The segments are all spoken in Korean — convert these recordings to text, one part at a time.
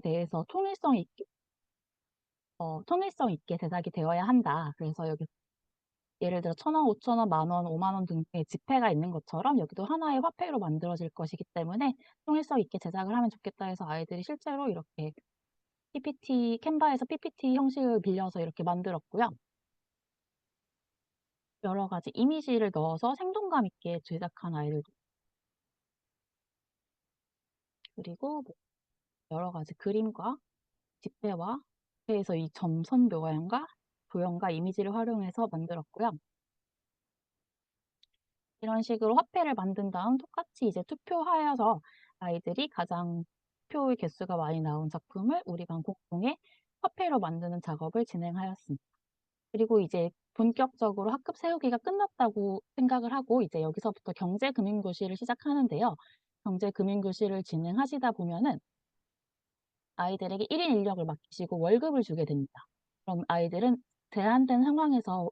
대해서 통일성 있게 어 통일성 있게 제작이 되어야 한다. 그래서 여기 예를 들어 1,000 원, 5,000 원, 10,000 원, 50,000원 등의 지폐가 있는 것처럼 여기도 하나의 화폐로 만들어질 것이기 때문에 통일성 있게 제작을 하면 좋겠다 해서 아이들이 실제로 이렇게 PPT 캔바에서 PPT 형식을 빌려서 이렇게 만들었고요. 여러 가지 이미지를 넣어서 생동감 있게 제작한 아이들도 그리고 뭐 여러 가지 그림과 지폐와 지폐에서 이 점선 묘양과 도형과 이미지를 활용해서 만들었고요. 이런 식으로 화폐를 만든 다음 똑같이 이제 투표하여서 아이들이 가장 투표의 개수가 많이 나온 작품을 우리 반 공동의 화폐로 만드는 작업을 진행하였습니다. 그리고 이제 본격적으로 학급 세우기가 끝났다고 생각을 하고 이제 여기서부터 경제금융교실을 시작하는데요. 경제금융교실을 진행하시다 보면은 아이들에게 1인 인력을 맡기시고 월급을 주게 됩니다. 그럼 아이들은 제한된 상황에서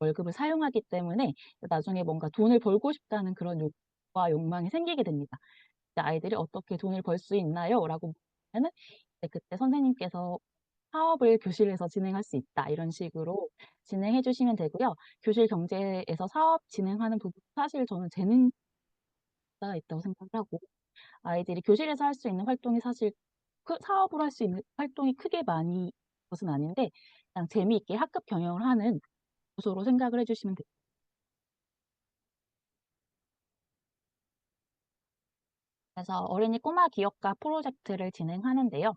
월급을 사용하기 때문에 나중에 뭔가 돈을 벌고 싶다는 그런 욕구와 욕망이 생기게 됩니다. 아이들이 "어떻게 돈을 벌 수 있나요?" 라고 이제 그때 선생님께서 "사업을 교실에서 진행할 수 있다." 이런 식으로 진행해 주시면 되고요. 교실 경제에서 사업 진행하는 부분 사실 저는 재능가 있다고 생각을 하고 아이들이 교실에서 할 수 있는 활동이 사실 그 사업으로 할 수 있는 활동이 크게 많이 것은 아닌데 그냥 재미있게 학급 경영을 하는 요소로 생각을 해 주시면 됩니다. 그래서 어린이 꼬마 기업가 프로젝트를 진행하는데요.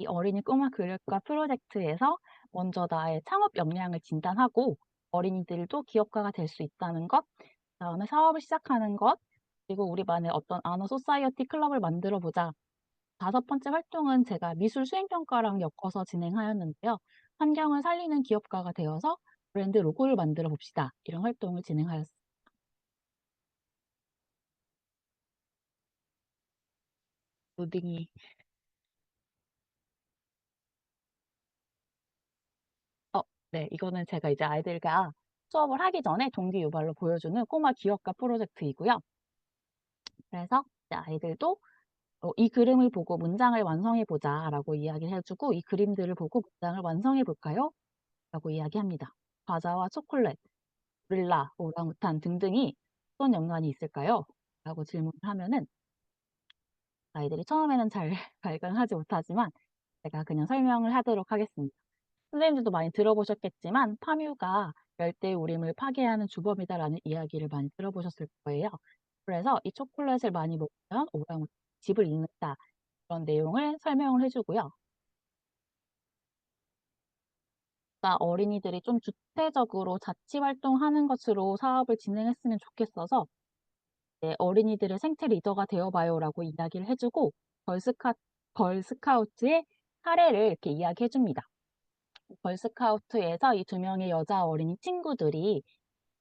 이 어린이 꼬마 기업가 프로젝트에서 먼저 나의 창업 역량을 진단하고 어린이들도 기업가가 될 수 있다는 것, 그다음에 사업을 시작하는 것, 그리고 우리 반에 어떤 아너 소사이어티 클럽을 만들어 보자. 다섯 번째 활동은 제가 미술 수행 평가랑 엮어서 진행하였는데요. 환경을 살리는 기업가가 되어서 브랜드 로고를 만들어 봅시다. 이런 활동을 진행하였습니다. 로딩이 어 네. 이거는 제가 이제 아이들과 수업을 하기 전에 동기 유발로 보여주는 꼬마 기업가 프로젝트이고요. 그래서 아이들도 어 "이 그림을 보고 문장을 완성해 보자."라고 이야기를 해 주고 "이 그림들을 보고 문장을 완성해 볼까요?" 라고 이야기합니다. "과자와 초콜릿, 고릴라, 오랑우탄 등등이 어떤 연관이 있을까요?" 라고 질문을 하면은 아이들이 처음에는 잘 발견하지 못하지만 제가 그냥 설명을 하도록 하겠습니다. 선생님들도 많이 들어보셨겠지만 파뮤가 열대우림을 파괴하는 주범이다라는 이야기를 많이 들어보셨을 거예요. 그래서 이 초콜릿을 많이 먹으면 오랑우탄 집을 잃는다. 그런 내용을 설명을 해 주고요. 그러니까 어린이들이 좀 주체적으로 자치 활동하는 것으로 사업을 진행했으면 좋겠어서 네, 어린이들의 생태 리더가 되어 봐요라고 이야기를 해 주고 걸스카 걸스카우트의 사례를 이렇게 이야기해 줍니다. 걸스카우트에서 이 두 명의 여자 어린이 친구들이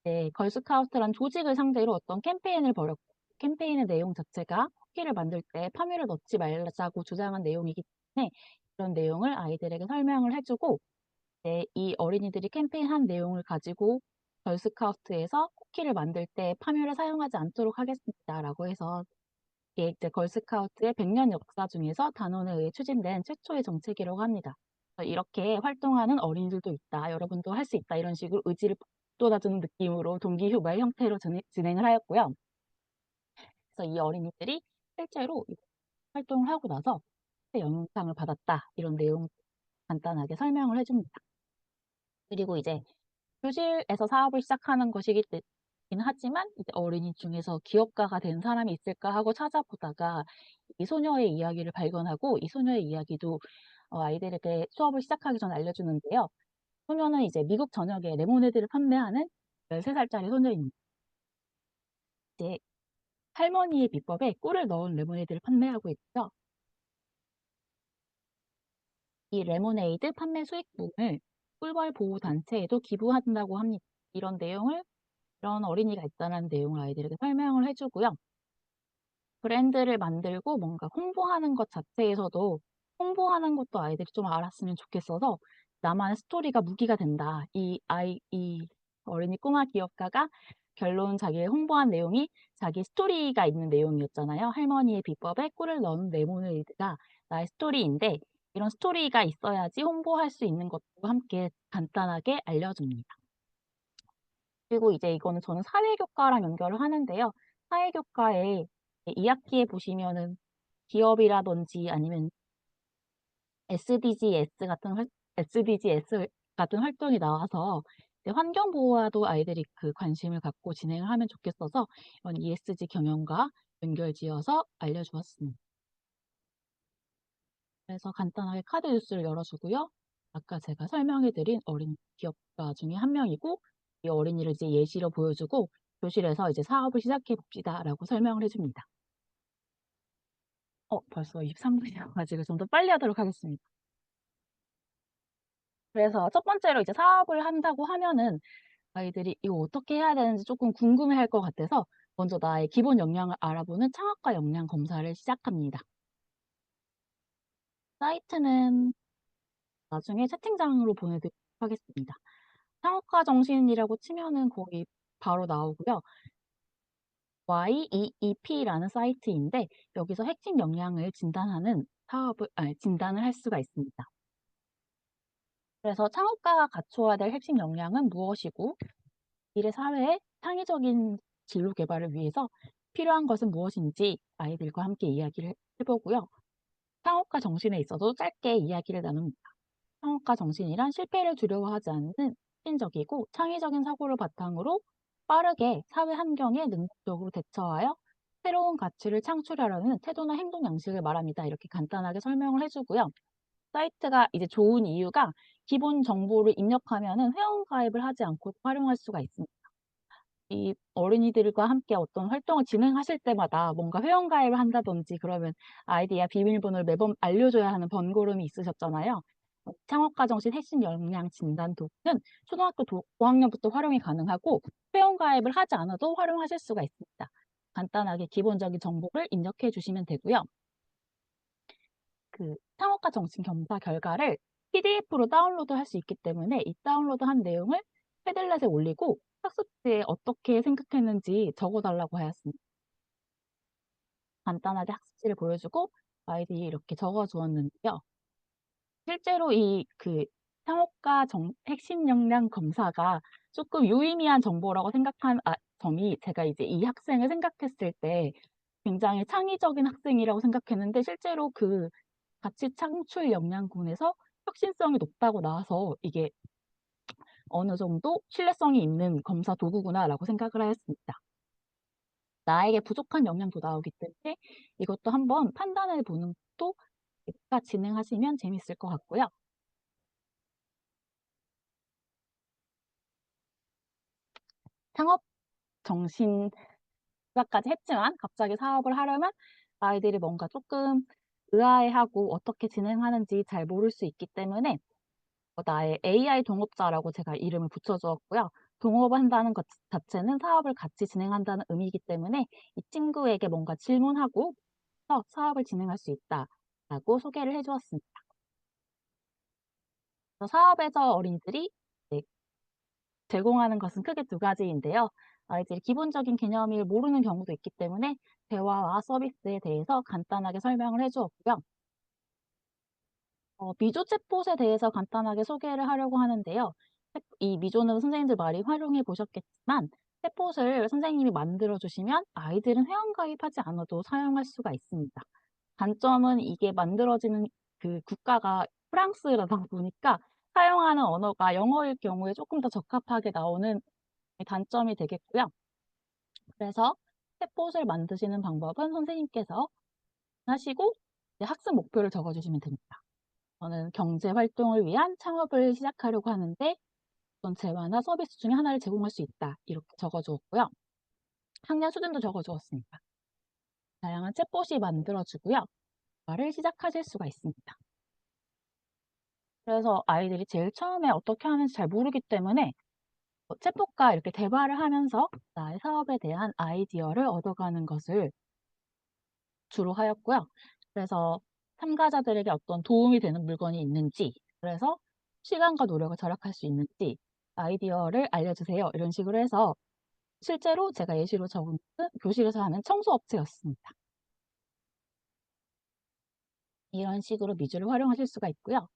네, 걸스카우트란 조직을 상대로 어떤 캠페인을 벌였고 캠페인의 내용 자체가 쿠키를 만들 때 파뮤를 넣지 말자고 주장한 내용이기 때문에 그런 내용을 아이들에게 설명을 해 주고 네, 이 어린이들이 캠페인한 내용을 가지고 걸스카우트에서 쿠키를 만들 때 파뮤를 사용하지 않도록 하겠습니다라고 해서 이게 이제 걸스카우트의 100년 역사 중에서 단원에 의해 추진된 최초의 정책이라고 합니다. 이렇게 활동하는 어린이들도 있다. 여러분도 할 수 있다. 이런 식으로 의지를 북돋아주는 느낌으로 동기휴발 형태로 진행을 하였고요. 그래서 이 어린이들이 실제로 활동을 하고 나서 영상을 받았다. 이런 내용 간단하게 설명을 해줍니다. 그리고 이제 교실에서 사업을 시작하는 것이긴 하지만 이제 어린이 중에서 기업가가 된 사람이 있을까 하고 찾아보다가 이 소녀의 이야기를 발견하고 이 소녀의 이야기도 어 아이들에게 수업을 시작하기 전에 알려주는데요. 소녀는 이제 미국 전역에 레모네이드를 판매하는 13 살짜리 소녀입니다. 이제 할머니의 비법에 꿀을 넣은 레모네이드를 판매하고 있고요. 이 레모네이드 판매 수익분을 꿀벌 보호 단체에도 기부한다고 합니다. 이런 내용을 이런 어린이가 있다는 내용을 아이들에게 설명을 해 주고요. 브랜드를 만들고 뭔가 홍보하는 것 자체에서도 홍보하는 것도 아이들이 좀 알았으면 좋겠어서 나만의 스토리가 무기가 된다. 이 아이 이 어린이 꼬마 기업가가 결론 자기의 홍보한 내용이 자기 스토리가 있는 내용이었잖아요. 할머니의 비법에 꿀을 넣은 레모네이드가 나의 스토리인데 이런 스토리가 있어야지 홍보할 수 있는 것도 함께 간단하게 알려줍니다. 그리고 이제 이거는 저는 사회교과랑 연결을 하는데요. 사회교과에 2학기에 보시면은 기업이라든지 아니면 SDGs 같은 활 SDGs 같은 활동이 나와서 환경 보호와도 아이들이 그 관심을 갖고 진행을 하면 좋겠어서 이런 ESG 경영과 연결지어서 알려주었습니다. 그래서 간단하게 카드 뉴스를 열어주고요. 아까 제가 설명해 드린 어린 기업가 중에 한 명이고 이 어린이를 이제 예시로 보여주고 교실에서 이제 "사업을 시작해 봅시다."라고 설명을 해 줍니다. 어 벌써 23 분이어 가지고 좀 더 빨리 하도록 하겠습니다. 그래서 첫 번째로 이제 사업을 한다고 하면은 아이들이 이거 어떻게 해야 되는지 쪼끔 궁금해할 것 같아서 먼저 나의 기본 역량을 알아보는 창업가 역량 검사를 시작합니다. 사이트는 나중에 채팅창으로 보내드리도록 하겠습니다. 창업가 정신이라고 치면은 거기 바로 나오고요. YEEP라는 사이트인데 여기서 핵심 역량을 진단하는 사업을 아니 진단을 할 수가 있습니다. 그래서 창업가가 갖춰야 될 핵심 역량은 무엇이고 미래 사회의 창의적인 진로 개발을 위해서 필요한 것은 무엇인지 아이들과 함께 이야기를 해 보고요. 창업가 정신에 있어서 짧게 이야기를 나눕니다. 창업가 정신이란 실패를 두려워하지 않는 혁신적이고 창의적인 사고를 바탕으로 빠르게 사회 환경에 능동적으로 대처하여 새로운 가치를 창출하려는 태도나 행동 양식을 말합니다. 이렇게 간단하게 설명을 해 주고요. 사이트가 이제 좋은 이유가 기본 정보를 입력하면은 회원 가입을 하지 않고도 활용할 수가 있습니다. 이 어린이들과 함께 어떤 활동을 진행하실 때마다 뭔가 회원 가입을 한다든지 그러면 아이디와 비밀번호를 매번 알려줘야 하는 번거로움이 있으셨잖아요. 어 창업가 정신 핵심 역량 진단 도구는 초등학교 도 5학년부터 활용이 가능하고 회원 가입을 하지 않아도 활용하실 수가 있습니다. 간단하게 기본적인 정보를 입력해 주시면 되고요. 그 창업가 정신 검사 결과를 PDF로 다운로드 할 수 있기 때문에 이 다운로드한 내용을 패들렛에 올리고 학습지에 어떻게 생각했는지 적어 달라고 하였습니다. 간단하게 학습지를 보여주고 아이들이 이렇게 적어 주었는데요. 실제로 이그 창업가 정 핵심 역량 검사가 쪼끔 유의미한 정보라고 생각한 아 점이 제가 이제 이 학생을 생각했을 때 굉장히 창의적인 학생이라고 생각했는데 실제로 그 가치 창출 역량군에서 혁신성이 높다고 나와서 이게 '어느 정도 신뢰성이 있는 검사 도구구나.'라고 생각을 하였습니다. 나에게 부족한 역량도 나오기 때문에 이것도 한번 판단해 보는 것도 이따 진행하시면 재밌을 것 같고요. 창업 정신 생각까지 했지만 갑자기 사업을 하려면 아이들이 뭔가 쪼끔 의아해하고 어떻게 진행하는지 잘 모를 수 있기 때문에 어 나의 AI 동업자라고 제가 이름을 붙여 주었고요. 동업한다는 것 자체는 사업을 같이 진행한다는 의미이기 때문에 이 친구에게 뭔가 질문하고 서 사업을 진행할 수 있다라고 소개를 해 주었습니다. 어 사업에서 어린이들이 네 제공하는 것은 크게 두 가지인데요. 아이들이 기본적인 개념을 모르는 경우도 있기 때문에 대화와 서비스에 대해서 간단하게 설명을 해 주었고요. 어 미조 챗봇에 대해서 간단하게 소개를 하려고 하는데요. 챗이 미조는 선생님들 많이 활용해 보셨겠지만 챗봇을 선생님이 만들어 주시면 아이들은 회원 가입하지 않아도 사용할 수가 있습니다. 단점은 이게 만들어지는 그 국가가 프랑스라다 보니까 사용하는 언어가 영어일 경우에 쪼끔 더 적합하게 나오는 게 단점이 되겠고요. 그래서 챗봇을 만드시는 방법은 선생님께서 하시고 학습 목표를 적어 주시면 됩니다. 저는 경제 활동을 위한 창업을 시작하려고 하는데 어떤 재화나 서비스 중에 하나를 제공할 수 있다. 이렇게 적어 주었고요. 학년 수준도 적어 주었습니다. 다양한 챗봇이 만들어 주고요. 대화를 시작하실 수가 있습니다. 그래서 아이들이 제일 처음에 어떻게 하는지 잘 모르기 때문에 어 챗봇과 이렇게 대화를 하면서 나의 사업에 대한 아이디어를 얻어가는 것을 주로 하였고요. 그래서 참가자들에게 어떤 도움이 되는 물건이 있는지 그래서 시간과 노력을 절약할 수 있는지 "아이디어를 알려주세요." 이런 식으로 해서 실제로 제가 예시로 적은 교실에서 하는 청소 업체였습니다. 이런 식으로 미주를 활용하실 수가 있고요.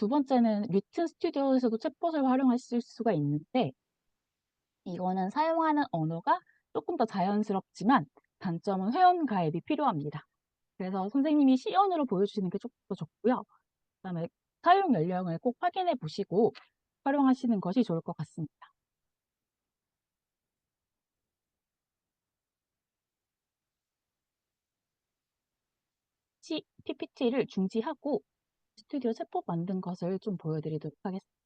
두 번째는 리튼 스튜디오에서도 챗봇을 활용하실 수가 있는데 이거는 사용하는 언어가 조금 더 자연스럽지만 단점은 회원 가입이 필요합니다. 그래서 선생님이 시연으로 보여주시는 게 조금 더 좋고요. 그 다음에 사용 연령을 꼭 확인해 보시고 활용하시는 것이 좋을 것 같습니다. 시 PPT를 중지하고 스튜디오 챗봇 만든 것을 좀 보여드리도록 하겠습니다.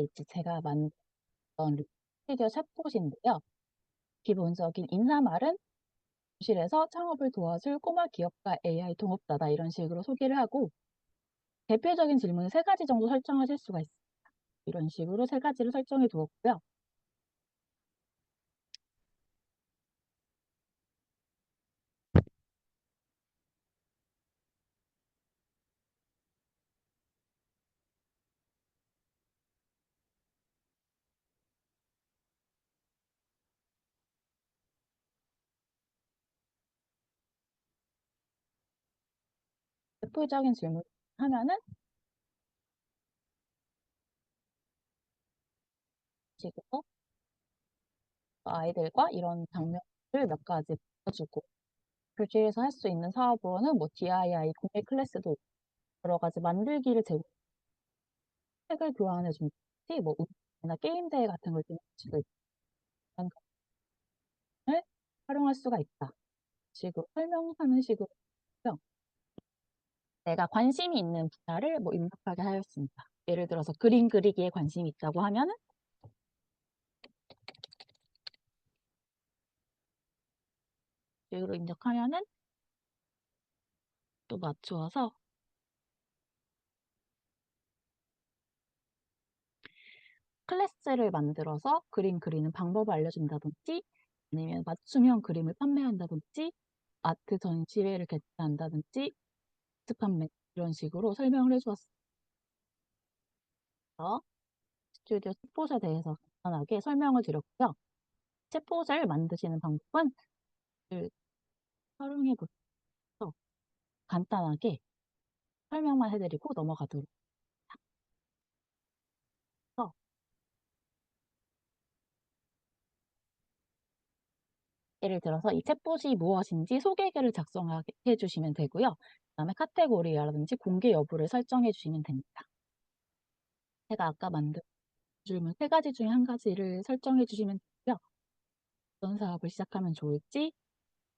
이제 제가 만든 스튜디오 챗봇인데요. 기본적인 인사말은 교실에서 창업을 도와줄 꼬마 기업가 AI 동업자다 이런 식으로 소개를 하고 대표적인 질문을 세 가지 정도 설정하실 수가 있습니다. 이런 식으로 세 가지를 설정해 두었고요. 대표적인 질문 하면은 지금 아이들과 이런 장면을 몇 가지 보여주고 교실에서 할 수 있는 사업으로는 뭐 DIY 공예 클래스도 여러 가지 만들기를 제공 책을 교환해 준다든지 뭐 운동이나 게임 대회 같은 걸 진행할 수도 있고 이런 을 활용할 수가 있다. 식으로 설명하는 식으로 요 내가 관심이 있는 분야를 뭐 입력하게 하였습니다. 예를 들어서 그림 그리기에 관심이 있다고 하면은 식으로 입력하면은 또 맞추어서 클래스를 만들어서 그림 그리는 방법을 알려준다든지 아니면 맞춤형 그림을 판매한다든지 아트 전시회를 개최한다든지 아트 판매 이런 식으로 설명을 해주었습니다. 스튜디오 챗봇에 대해서 간단하게 설명을 드렸고요. 챗봇을 만드시는 방법은 활용해 보셔서 간단하게 설명만 해드리고 넘어가도록 해서 예를 들어서 이 챗봇이 무엇인지 소개글을 작성해 주시면 되고요. 그다음에 카테고리라든지 공개 여부를 설정해 주시면 됩니다. 제가 아까 만든 질문 세 가지 중에 한 가지를 설정해 주시면 되고요. 어떤 사업을 시작하면 좋을지,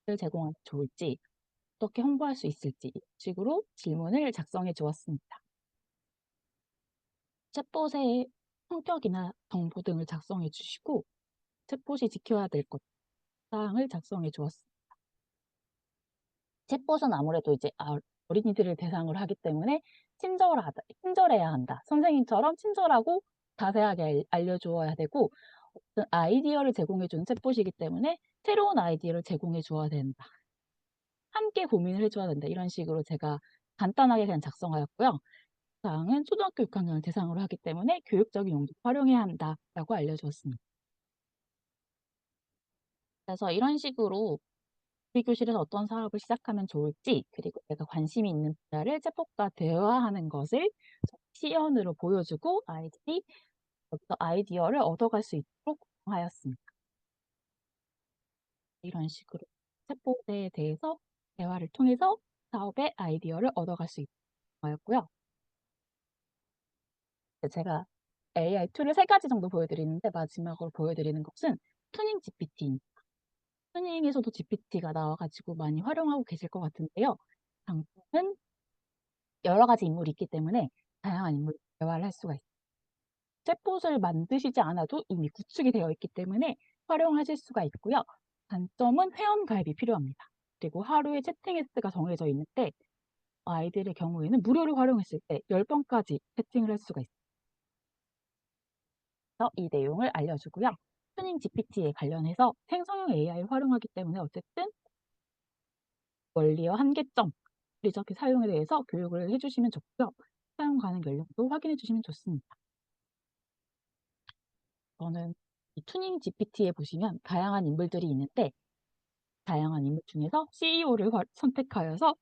를 제공하면 좋을지, 어떻게 홍보할 수 있을지 식으로 질문을 작성해 주었습니다. 챗봇의 성격이나 정보 등을 작성해 주시고 챗봇이 지켜야 될 것, 사항을 작성해 주었습니다. 챗봇은 아무래도 이제 아, 어린이들을 대상으로 하기 때문에 친절하다, 친절해야 한다. 선생님처럼 친절하고 자세하게 알려주어야 되고 아이디어를 제공해주는 챗봇이기 때문에 새로운 아이디어를 제공해 주어야 된다. 함께 고민을 해줘야 된다. 이런 식으로 제가 간단하게 그냥 작성하였고요. 사항은 초등학교 6학년을 대상으로 하기 때문에 교육적인 용도로 활용해야 한다라고 알려주었습니다. 그래서 이런 식으로 우리 교실에서 어떤 사업을 시작하면 좋을지 그리고 내가 관심이 있는 분야를 챗봇과 대화하는 것을 시연으로 보여주고 아이들이 여기서 아이디어를 얻어갈 수 있도록 하였습니다. 이런 식으로 챗봇에 대해서 대화를 통해서 사업의 아이디어를 얻어갈 수 있도록 하였고요. 제가 AI 툴을 세 가지 정도 보여드리는데 마지막으로 보여드리는 것은 투닝 GPT입니다. 투닝에서도 GPT가 나와가지고 많이 활용하고 계실 것 같은데요. 장점은 여러 가지 인물이 있기 때문에 다양한 인물 대화를 할 수가 있습니다. 챗봇을 만드시지 않아도 이미 구축이 되어 있기 때문에 활용하실 수가 있고요. 단점은 회원 가입이 필요합니다. 그리고 하루에 채팅 횟수가 정해져 있는데 아이들의 경우에는 무료로 활용했을 때 10번까지 채팅을 할 수가. 그래서 이 내용을 알려주고요. 튜닝 GPT에 관련해서 생성형 AI를 활용하기 때문에 어쨌든 원리와 한계점, 물리적 사용에 대해서 교육을 해주시면 좋고요. 사용 가능 연령도 확인해 주시면 좋습니다. 저는 이 튜닝 GPT에 보시면 다양한 인물들이 있는데 다양한 인물 중에서 CEO를 선택하여서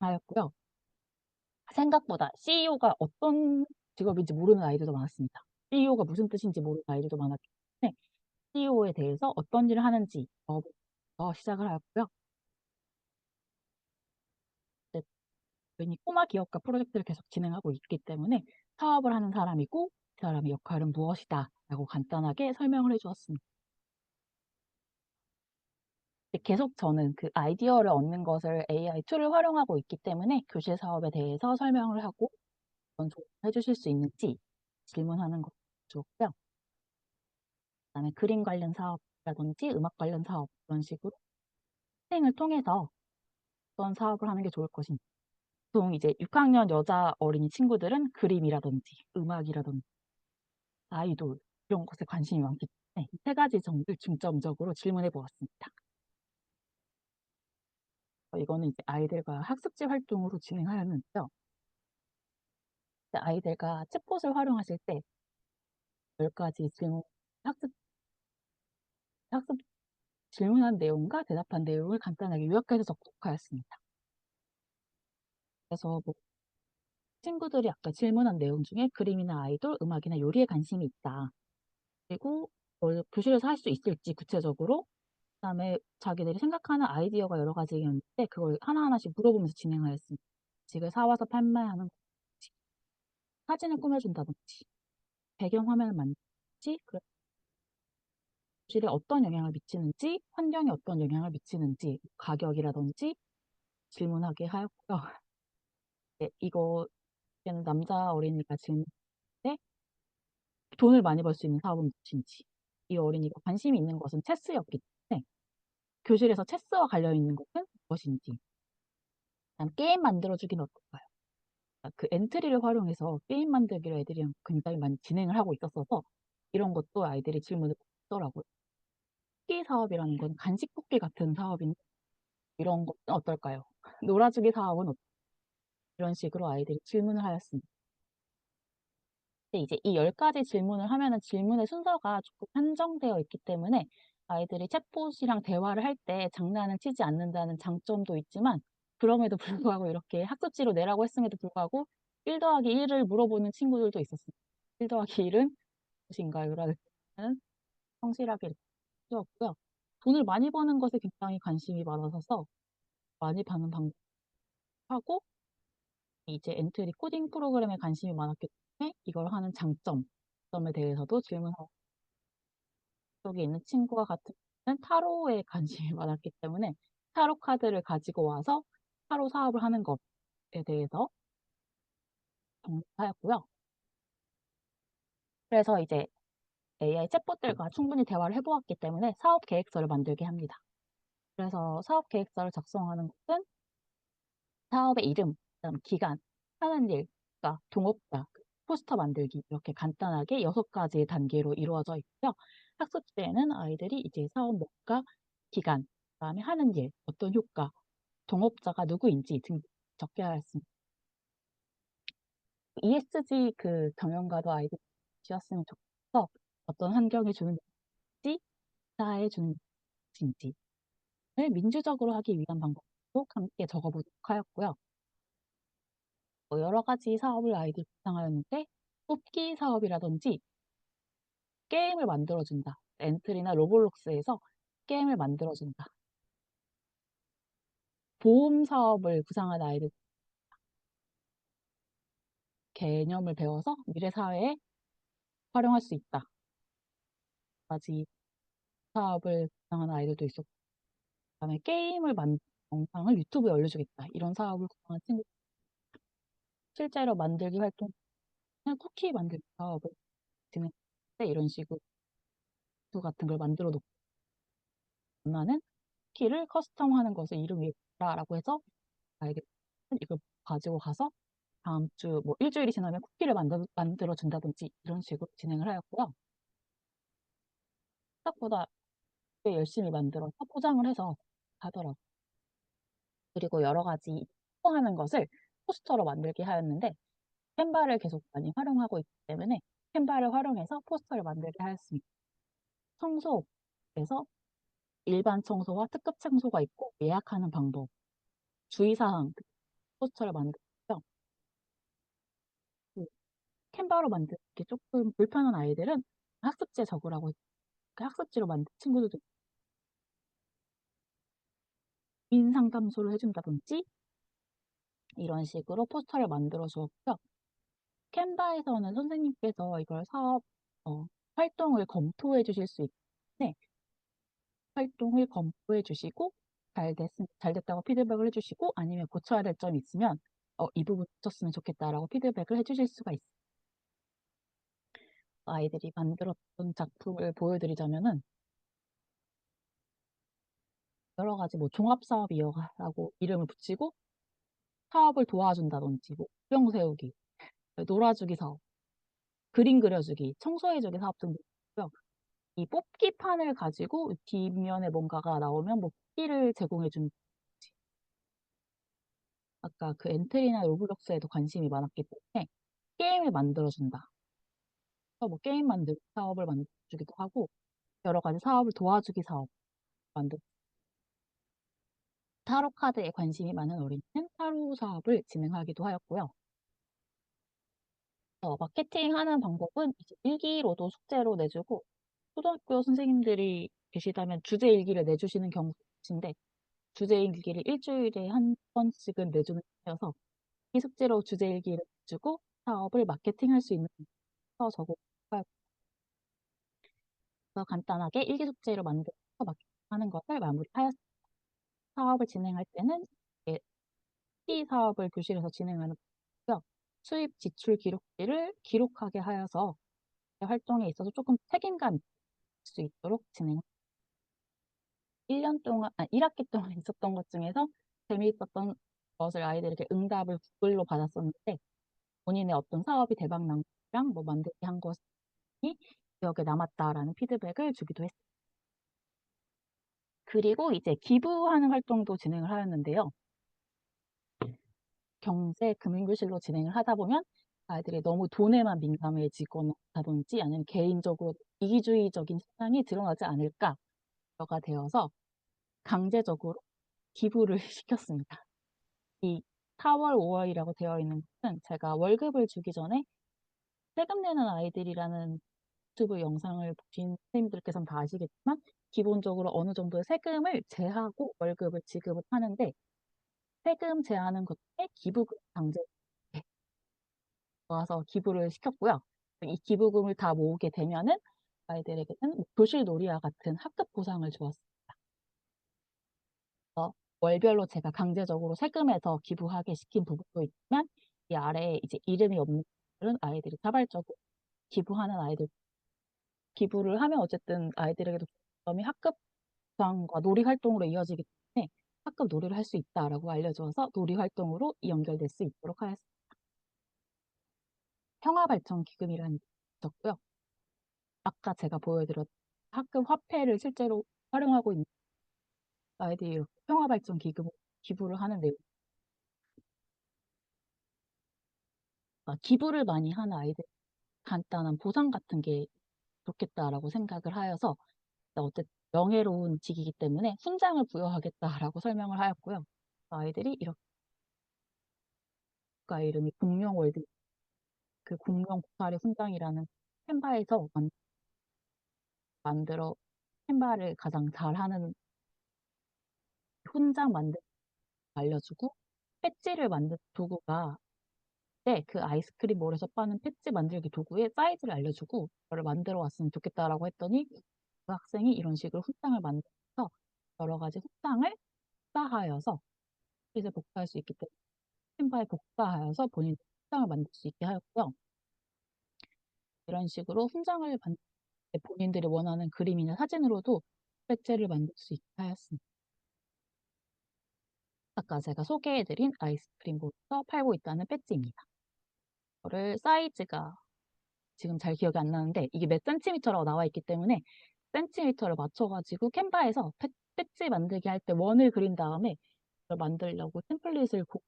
하였고요. 생각보다 CEO가 어떤 직업인지 모르는 아이들도 많았습니다. CEO가 무슨 뜻인지 모르는 아이들도 때문에 CEO에 대해서 어떤 일을 하는지 어, 시작을 하였고요. 괜히 꼬마 기업가 프로젝트를 계속 진행하고 있기 때문에 사업을 하는 사람이고 그 사람의 역할은 무엇이다 라고 간단하게 설명을 해주었습니다. 계속 저는 그 아이디어를 얻는 것을 AI 툴을 활용하고 있기 때문에 교실 사업에 대해서 설명을 하고 어떤 조언을 해주실 수 있는지 질문하는 것도 좋고요. 그다음에 그림 관련 사업이라든지 음악 관련 사업 그런 식으로 학생을 통해서 어떤 사업을 하는 게 좋을 것인지 보통 이제 6학년 여자 어린이 친구들은 그림이라든지 음악이라든지 아이돌 이런 것에 관심이 많기 때문에 이 세 가지 정도를 중점적으로 질문해 보았습니다. 어, 이거는 이제 아이들과 학습지 활동으로 진행하였는데요. 아이들과 챗봇을 활용하실 때 10가지 질문, 학습, 학습 질문한 내용과 대답한 내용을 간단하게 요약해서 적독하였습니다. 그래서 뭐 친구들이 아까 질문한 내용 중에 그림이나 아이돌, 음악이나 요리에 관심이 있다. 그리고 뭘 교실에서 할 수 있을지 구체적으로 그다음에 자기들이 생각하는 아이디어가 여러 가지였는데 그걸 하나하나씩 물어보면서 진행하였습니다. 직을 사와서 판매하는 사진을 꾸며준다든지, 배경화면을 만든지, 교 실에 어떤 영향을 미치는지, 환경에 어떤 영향을 미치는지, 가격이라든지 질문하게 하였고요. 네, 이거 남자 어린이가 질문인데 돈을 많이 벌 수 있는 사업은 무엇인지 이 어린이가 관심이 있는 것은 체스였기 때문에 교실에서 체스와 관련 있는 것은 무엇인지 게임 만들어주기는 어떨까요? 아, 그 엔트리를 활용해서 게임 만들기를 애들이 굉장히 많이 진행을 하고 있었어서 이런 것도 아이들이 질문을 했더라고요. 쿠키 사업이라는 건 간식 쿠키 같은 사업인데 이런 것은 어떨까요? 놀아주기 사업은 어떨까요? 이런 식으로 아이들이 질문을 하였습니다. 이제 이 10가지 질문을 하면은 질문의 순서가 조금 한정되어 있기 때문에 아이들이 챗봇이랑 대화를 할 때 장난을 치지 않는다는 장점도 있지만 그럼에도 불구하고 이렇게 학습지로 내라고 했음에도 불구하고 1 더하기 1을 물어보는 친구들도 있었습니다. 1 더하기 1은 무엇인가요? 라는 성실하게 키웠고요. 돈을 많이 버는 것에 굉장히 관심이 많아서 많이 버는 방법 하고 이제 엔트리 코딩 프로그램에 관심이 많았기 때문에 이걸 하는 장점, 점에 대해서도 질문하고 여기 있는 친구와 같은 타로에 관심이 많았기 때문에 타로 카드를 가지고 와서 타로 사업을 하는 것에 대해서 정리하였고요. 그래서 이제 AI 챗봇들과 충분히 대화를 해보았기 때문에 사업 계획서를 만들게 합니다. 그래서 사업 계획서를 작성하는 것은 사업의 이름, 그다음 기간, 하는 일, 그러니까 동업자, 포스터 만들기 이렇게 간단하게 6가지 단계로 이루어져 있고요. 학습지에는 아이들이 이제 사업 목과 기간, 그다음에 하는 일, 어떤 효과, 동업자가 누구인지 등 적게 하였습니다. ESG 그 경영과도 아이들이 지었으면 좋겠어 어떤 환경에 주는 지 사회에 주는 진지를 민주적으로 하기 위한 방법도 함께 적어보도록 하였고요. 뭐 여러 가지 사업을 아이들이 구상하였는데 뽑기 사업이라든지 게임을 만들어준다. 엔트리나 로블록스에서 게임을 만들어준다. 보험 사업을 구상한 아이들 개념을 배워서 미래 사회에 활용할 수 있다. 까지 사업을 구상한 아이들도 있었고 그다음에 게임을 만든 영상을 유튜브에 올려주겠다. 이런 사업을 구상한 친구 실제로 만들기 활동 쿠키 만들기 사업을 진행 때 이런 식으로 두 같은 걸 만들어 놓고 원하는 쿠키를 커스텀하는 것을 이름 위에 라고 해서 알겠 이걸 가지고 가서 다음 주 뭐 일주일이 지나면 쿠키를 만들 만들어 준다든지 이런 식으로 진행을 하였고요. 생각보다 꽤 열심히 만들어서 포장을 해서 하더라고요. 그리고 여러 가지 하는 것을 포스터로 만들게 하였는데 캔바를 계속 많이 활용하고 있기 때문에 캔바를 활용해서 포스터를 만들게 하였습니다. 청소에서 일반 청소와 특급 청소가 있고 예약하는 방법, 주의사항 포스터를 만들었고요. 그 캔바로 만들기 조금 불편한 아이들은 학습지에 적으라고 그 학습지로 만든 친구들도 인 상담소를 해준다든지 이런 식으로 포스터를 만들어 주었고요. 캔바에서는 선생님께서 이걸 사업 어, 활동을 검토해 주실 수 때문에 활동을 검토해 주시고 잘, 됐, 잘 됐다고 피드백을 해주시고 아니면 고쳐야 될 점이 있으면 어, 이 부분 고쳤으면 좋겠다라고 피드백을 해주실 수가 있어요. 아이들이 만들었던 작품을 보여드리자면은 여러 가지 뭐 종합사업이여라고 이름을 붙이고 사업을 도와준다든지 뭐 수영 세우기, 놀아주기 사업, 그림 그려주기, 청소해주기 사업 등도 있고요. 이 뽑기판을 가지고 뒷면에 뭔가가 나오면 뭐 뽑기를 제공해주는 아까 그 엔트리나 로블록스에도 관심이 많았기 때문에 게임을 만들어준다. 뭐 게임 만들 사업을 만들어주기도 하고 여러 가지 사업을 도와주기 사업 만들 타로 카드에 관심이 많은 어린이는 타로 사업을 진행하기도 하였고요. 어, 마케팅 하는 방법은 일기로도 숙제로 내주고 초등학교 선생님들이 계시다면 주제 일기를 내주시는 경우인데 주제 일기를 일주일에 한 번씩은 내주는 편이어서 이 숙제로 주제 일기를 주고 사업을 마케팅할 수 있는 서 적어 간단하게 일기 숙제로 만들어서 마케팅하는 것을 마무리하였습니다. 사업을 진행할 때는 시 사업을 교실에서 진행하는 거고요. 수입 지출 기록지를 기록하게 하여서 활동에 있어서 조금 책임감 수 있도록 진행합니다. 1년 동안, 아, 1학기 동안 있었던 것 중에서 재미있었던 것을 아이들에게 응답을 구글로 받았었는데 본인의 어떤 사업이 대박 난 거랑 뭐 만들기 한 것이 기억에 남았다라는 피드백을 주기도 했습니다. 그리고 이제 기부하는 활동도 진행을 하였는데요. 경제 금융교실로 진행을 하다 보면 아이들이 너무 돈에만 민감해지거나든지 아니면 개인적으로 이기주의적인 성향이 드러나지 않을까 가 되어서 강제적으로 기부를 시켰습니다. 이 4월, 5월이라고 되어 있는 것은 제가 월급을 주기 전에 세금 내는 아이들이라는 유튜브 영상을 보신 선생님들께서는 다 아시겠지만 기본적으로 어느 정도의 세금을 제하고 월급을 지급을 하는데 세금 제하는 것에 기부금 강제 모아서 기부를 시켰고요. 이 기부금을 다 모으게 되면은 아이들에게는 뭐 교실 놀이와 같은 학급 보상을 주었습니다. 어, 월별로 제가 강제적으로 세금에서 기부하게 시킨 부분도 있지만 이 아래에 이제 이름이 없는 아이들이 자발적으로 기부하는 아이들 기부를 하면 어쨌든 아이들에게도 점이 학급 보상과 놀이 활동으로 이어지기 때문에 학급 놀이를 할 수 있다라고 알려줘서 놀이 활동으로 연결될 수 있도록 하였습니다. 평화발전기금이라는 게 있었고요. 아까 제가 보여드렸 학급 화폐를 실제로 활용하고 있는 아이들이 평화발전기금 기부를 하는 내용 아, 기부를 많이 하는 아이들 간단한 보상 같은 게 좋겠다라고 생각을 하여서 어쨌든 명예로운 직이기 때문에 훈장을 부여하겠다라고 설명을 하였고요. 아이들이 이렇게 이름이 공룡월드 그 공룡 보살의 훈장이라는 캔바에서 만들어 캔바를 가장 잘하는 훈장 만들 알려주고 패치를 만든 도구가 네, 그 아이스크림 몰에서 파는 패치 만들기 도구의 사이즈를 알려주고 그걸 만들어 왔으면 좋겠다라고 했더니 그 학생이 이런 식으로 훈장을 만들어서 여러 가지 훈장을 복사하여서 이제 복사할 수 있기 때문에 캔바에 복사하여서 본인 훈장을 만들 수 있게 하였고요. 이런 식으로 훈장을 받는 본인들이 원하는 그림이나 사진으로도 배지를 만들 수 있게 하였습니다. 아까 제가 소개해 드린 아이스크림볼에서 팔고 있다는 배지입니다. 이거를 사이즈가 지금 잘 기억이 안 나는데 이게 몇 센티미터라고 나와 있기 때문에 센티미터를 맞춰 가지고 캔바에서 배 배지 만들기 할 때 원을 그린 다음에 이걸 만들려고 템플릿을 고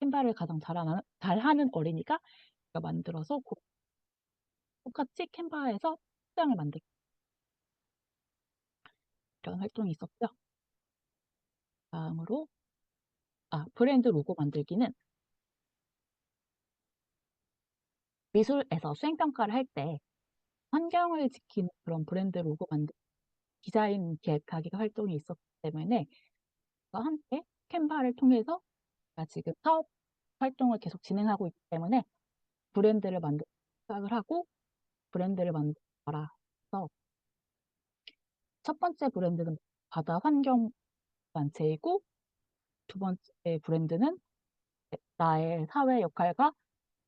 캔바를 가장 잘하는 잘하는 어린이가 만들어서 고 똑같이 캔바에서 포장을 만들기 이런 활동이 있었고요. 다음으로 아 브랜드 로고 만들기는 미술에서 수행 평가를 할 때 환경을 지키는 그런 브랜드 로고 만들 디자인 기획하기 활동이 있었기 때문에 와 함께 캔바를 통해서 지금 사업 활동을 계속 진행하고 있기 때문에 브랜드를 만들 생각을 하고 브랜드를 만들어라 해서 첫 번째 브랜드는 바다 환경 단체이고 두 번째 브랜드는 네 나의 사회 역할과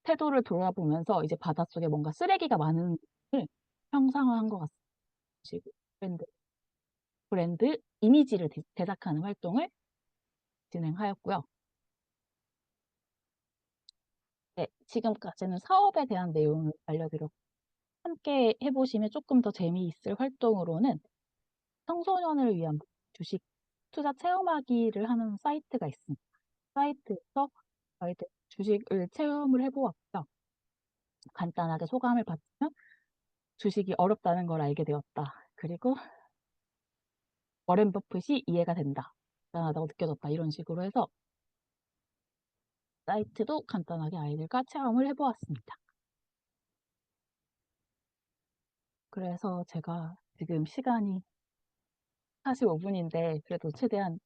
태도를 돌아보면서 이제 바닷속에 뭔가 쓰레기가 많은 을 형상화한 것 같습니다. 브랜드 브랜드 이미지를 제 제작하는 활동을 진행하였고요. 네. 지금까지는 사업에 대한 내용을 알려드렸고 함께 해 보시면 쪼끔 더 재미있을 활동으로는 청소년을 위한 주식 투자 체험하기를 하는 사이트가 있습니다. 사이트에서 저희들 주식을 체험을 해 보았고요. 간단하게 소감을 받으면 "주식이 어렵다는 걸 알게 되었다." 그리고 "워렌 버핏이 이해가 된다. 대단하다고 느껴졌다." 이런 식으로 해서 사이트도 간단하게 아이들과 체험을 해 보았습니다. 그래서 제가 지금 시간이 45 분인데 그래도 최대한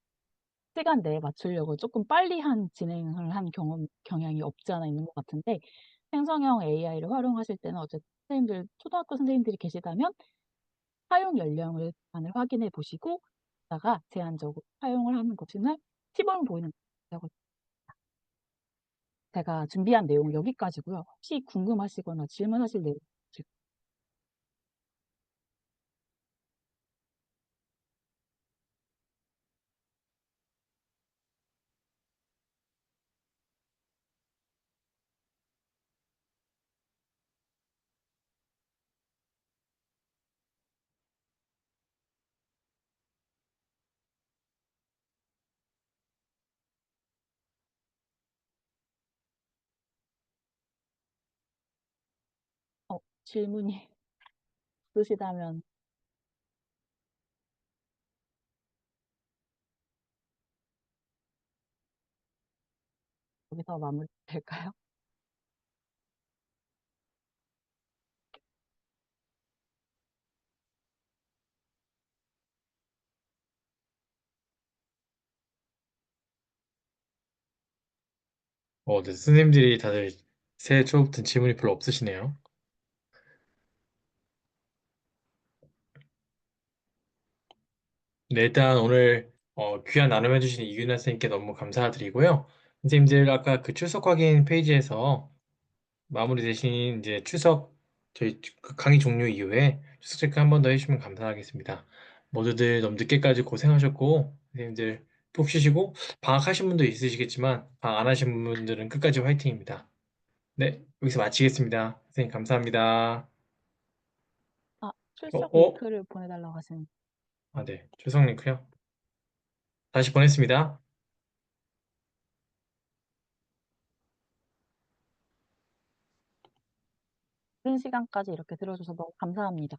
시간 내에 맞추려고 쪼끔 빨리 한 진행을 한 경험 경향이 없지 않아 있는 것 같은데 생성형 AI를 활용하실 때는 어쨌든 선생님들 초등학교 선생님들이 계시다면 사용 연령을 을 확인해 보시고 다가 제한적으로 사용을 하는 것이나 시범을 보이는 라고 제가 준비한 내용은 여기까지고요. 혹시 궁금하시거나 질문하실 내용 있으실 어 질문이 있으시다면 여기서 마무리 될까요? 어 네. 선생님들이 다들 새해 초부터 질문이 별로 없으시네요. 네. 일단 오늘 어 귀한 나눔해 주신 이균아 선생님께 너무 감사드리고요. 선생님들 아까 그 출석 확인 페이지에서 마무리되신 인제 출석 저희 그 강의 종료 이후에 출석 체크 1번더 해 주시면 감사하겠습니다. 모두들 너무 늦게까지 고생하셨고 선생님들 푹 쉬시고 방학하신 분도 있으시겠지만 방학 안 하신 분들은 끝까지 화이팅입니다. 네. 여기서 마치겠습니다. 선생님 감사합니다. 아어 출석 어? 링크를 보내 달라고 하신 아 네. 출석 링크요? 다시 보냈습니다. 이른 시간까지 이렇게 들어 주셔서 너무 감사합니다.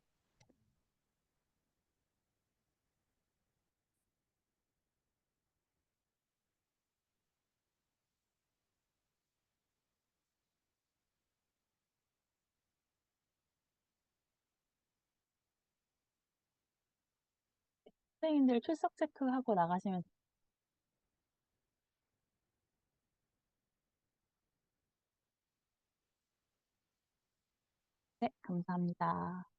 선생님들 출석 체크하고 나가시면 네. 감사합니다.